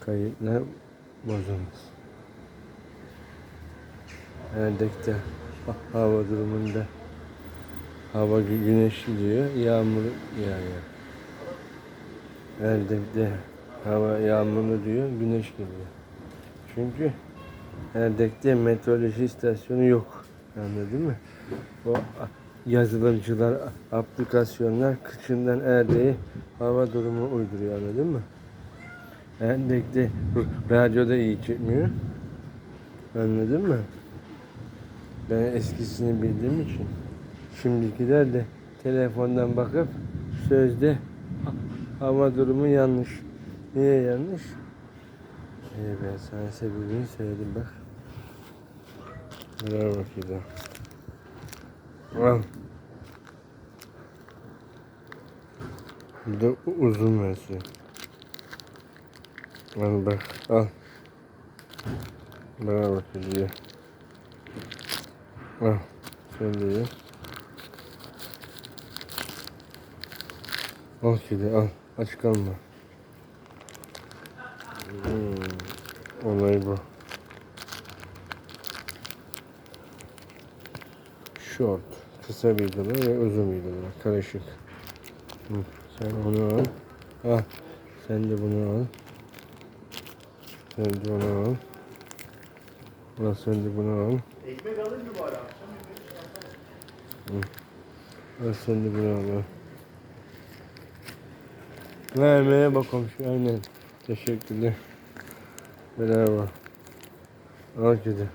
Kayıtlar bozulmuş. Erdek'te ha- hava durumunda hava gü- güneşli diyor, yağmur yağıyor. Erdek'te hava yağmurlu diyor, güneş geliyor. Çünkü Erdek'te meteoroloji istasyonu yok. Anladın mı? O yazılımcılar, aplikasyonlar kışından Erdek'e hava durumu uyduruyor anladın mı? Erdek'te r- radyoda iyi çıkmıyor. Anladın mı? Ben eskisini bildiğim için. Şimdikiler de telefondan bakıp sözde ha- hava durumu yanlış. Niye yanlış? Ee, ben sana sebebini söyledim bak. Ver bakayım. Al. Bir de uzun versiyon. Al bak al. Bana bakayım diyor. Al. Sen de ye. Al kedi al. Aç kalma. Hmm, olay bu. Short. Kısa videolar ve uzun videolar. Karışık. Hı, Sen onu al. Al. Sen de bunu al. De onu al. Sen de bunu al. Ekmek alır mı bu ara? Al sen de bunu al. Vermeye bak komşu. Aynen. Teşekkürler. Bravo. Al kedi.